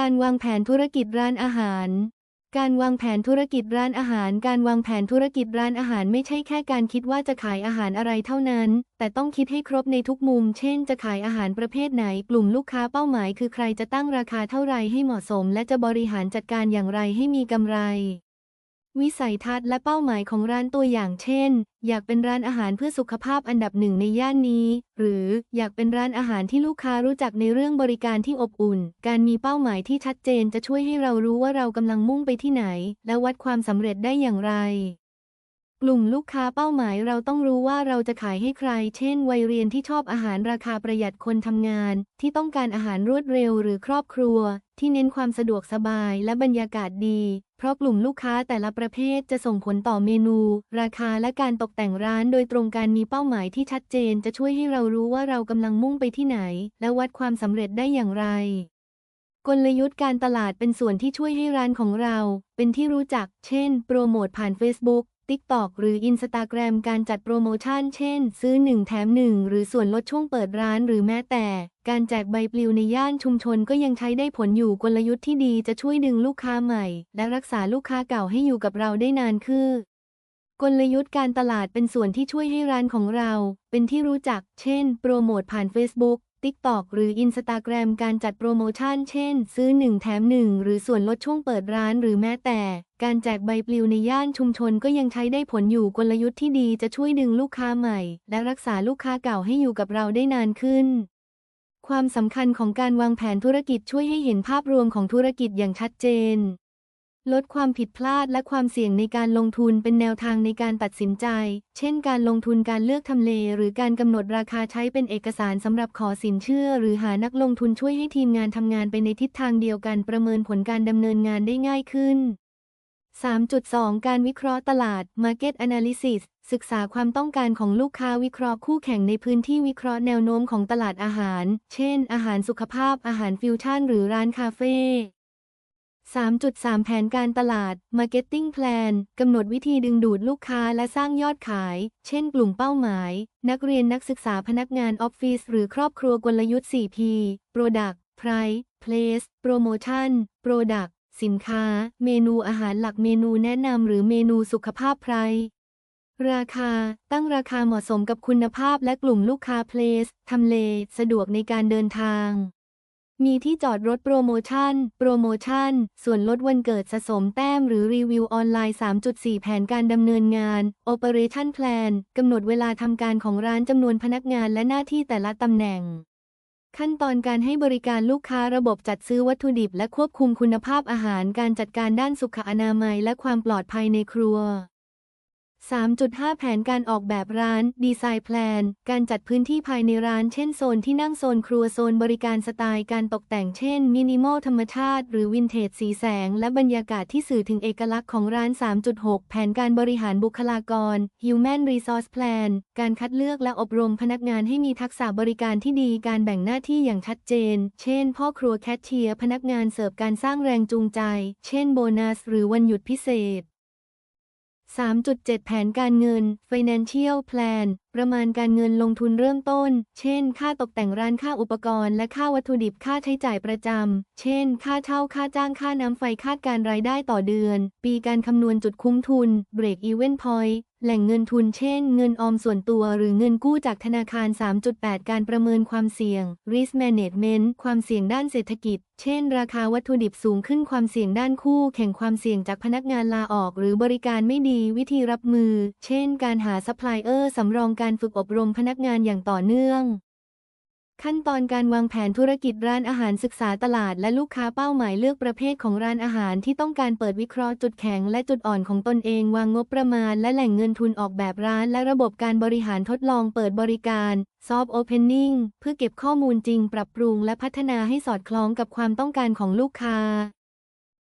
การวางแผนธุรกิจร้านอาหาร การวางแผนธุรกิจร้านอาหาร การวางแผนธุรกิจร้านอาหารไม่ใช่แค่การคิดว่าจะขายอาหารอะไรเท่านั้น แต่ต้องคิดให้ครบในทุกมุม เช่น จะขายอาหารประเภทไหน กลุ่มลูกค้าเป้าหมาย คือใครจะตั้งราคาเท่าไรให้เหมาะสม และจะบริหารจัดการอย่างไรให้มีกำไร วิสัยทัศน์และเป้าหมายของร้านตัวอย่างเช่น อยากเป็นร้านอาหารเพื่อสุขภาพอันดับหนึ่งในย่านนี้ หรืออยากเป็นร้านอาหารที่ลูกค้ารู้จักในเรื่องบริการที่อบอุ่น การมีเป้าหมายที่ชัดเจนจะช่วยให้เรารู้ว่าเรากำลังมุ่งไปที่ไหน และวัดความสำเร็จได้อย่างไร กลุ่มลูกค้าเป้าหมายเราต้องรู้ว่าเราจะขายให้ใคร เช่น วัยเรียนที่ชอบอาหารราคาประหยัดคนทำงาน ที่ต้องการอาหารรวดเร็วหรือครอบครัว ที่เน้นความสะดวกสบายและบรรยากาศดี เพราะกลุ่มลูกค้าแต่ละประเภทจะส่งผลต่อเมนู ราคาและการตกแต่งร้านโดยตรงการมีเป้าหมายที่ชัดเจนจะช่วยให้เรารู้ว่าเรากำลังมุ่งไปที่ไหน และวัดความสำเร็จได้อย่างไร กลยุทธ์การตลาดเป็นส่วนที่ช่วยให้ร้านของเรา เป็นที่รู้จัก เช่น โปรโมทผ่าน Facebook TikTok หรือ Instagram การจัดโปรโมชั่น เช่น ซื้อ 1 แถม 1 หรือส่วนลดช่วงเปิดร้านหรือแม้แต่ การแจกใบปลิวในย่านชุมชนก็ยังใช้ได้ผลอยู่กลยุทธ์ที่ดีจะช่วยดึงลูกค้าใหม่ และรักษาลูกค้าเก่าให้อยู่กับเราได้นานขึ้นกลยุทธ์การตลาดเป็นส่วนที่ช่วยให้ร้านของเรา เป็นที่รู้จัก เช่น โปรโมทผ่าน Facebook TikTok หรือ Instagram การจัดโปรโมชั่น เช่น ซื้อ 1 แถม 1 หรือส่วนลดช่วงเปิดร้านหรือแม้แต่ การแจกใบปลิวในย่านชุมชนก็ยังใช้ได้ผลอยู่กลยุทธ์ที่ดีจะช่วยดึงลูกค้าใหม่ และรักษาลูกค้าเก่าให้อยู่กับเราได้นานขึ้นความสำคัญของการวางแผนธุรกิจช่วยให้เห็นภาพรวมของธุรกิจอย่างชัดเจน ลดความผิดพลาดและความเสี่ยงในการลงทุนเป็นแนวทางในการตัดสินใจ เช่น การลงทุนการเลือกทำเล หรือการกำหนดราคาใช้เป็นเอกสารสำหรับขอสินเชื่อ หรือหานักลงทุนช่วยให้ทีมงานทำงานไปในทิศทางเดียวกันประเมินผลการดำเนินงานได้ง่ายขึ้น 3.2 การวิเคราะห์ตลาด Market Analysis ศึกษาความต้องการของลูกค้าวิเคราะห์คู่แข่งในพื้นที่วิเคราะห์แนวโน้มของตลาดอาหาร เช่น อาหารสุขภาพ อาหารฟิวชั่น หรือร้านคาเฟ่ 3.3 แผนการตลาด Marketing Plan กำหนดวิธีดึงดูดลูกค้าและสร้างยอดขาย เช่นกลุ่มเป้าหมาย นักเรียนนักศึกษาพนักงานออฟฟิศหรือครอบครัวกลยุทธ์ 4P Product Price Place Promotion Product สินค้า เมนูอาหารหลักเมนูแนะนำหรือเมนูสุขภาพไพรราคา ตั้งราคาเหมาะสมกับคุณภาพและกลุ่มลูกค้า Place ทำเล สะดวกในการเดินทาง มีที่จอดรถโปรโมชั่น โปรโมชั่น ส่วนลดวันเกิดสะสมแต้มหรือรีวิวออนไลน์ 3.4 แผนการดำเนินงาน Operation Plan กำหนดเวลาทำการของร้านจำนวนพนักงานและหน้าที่แต่ละตำแหน่ง ขั้นตอนการให้บริการลูกค้าระบบจัดซื้อวัตถุดิบและควบคุมคุณภาพอาหาร การจัดการด้านสุขอนามัยและความปลอดภัยในครัว 3.5 แผนการออกแบบร้าน ดีไซน์แพลน การจัดพื้นที่ภายในร้านเช่นโซนที่นั่งโซนครัวโซนบริการสไตล์การตกแต่งเช่น มินิมอลธรรมชาติ หรือวินเทจสีแสง และบรรยากาศที่สื่อถึงเอกลักษณ์ของร้าน 3.6 แผนการบริหารบุคลากร Human Resource Plan การคัดเลือกและอบรมพนักงานให้มีทักษะบริการที่ดีการแบ่งหน้าที่อย่างชัดเจน เช่น พ่อครัวแคชเชียร์พนักงานเสิร์ฟการสร้างแรงจูงใจ เช่นโบนัส หรือวันหยุดพิเศษ 3.7 แผนการเงิน Financial Plan ประมาณการเงินลงทุนเริ่มต้น เช่น ค่าตกแต่งร้านค่าอุปกรณ์และค่าวัตถุดิบค่าใช้จ่ายประจำ เช่น ค่าเช่าค่าจ้างค่าน้ำไฟคาดการรายได้ต่อเดือน ปีการคำนวณจุดคุ้มทุน Break Even Point แหล่งเงินทุนเช่น เงินออมส่วนตัวหรือเงินกู้จากธนาคาร 3.8 การประเมินความเสี่ยง Risk Management ความเสี่ยงด้านเศรษฐกิจ เช่น ราคาวัตถุดิบสูงขึ้นความเสี่ยงด้านคู่ แข่งความเสี่ยงจากพนักงานลาออก หรือบริการไม่ดีวิธีรับมือ เช่น การหาซัพพลายเออร์สำรองการฝึกอบรมพนักงานอย่างต่อเนื่อง ขั้นตอนการวางแผนธุรกิจร้านอาหารศึกษาตลาดและลูกค้าเป้าหมายเลือกประเภทของร้านอาหารที่ต้องการเปิดวิเคราะห์จุดแข็งและจุดอ่อนของตนเองวางงบประมาณและแหล่งเงินทุนออกแบบร้านและระบบการบริหารทดลองเปิดบริการ Soft Opening เพื่อเก็บข้อมูลจริง ปรับปรุงและพัฒนาให้สอดคล้องกับความต้องการของลูกค้า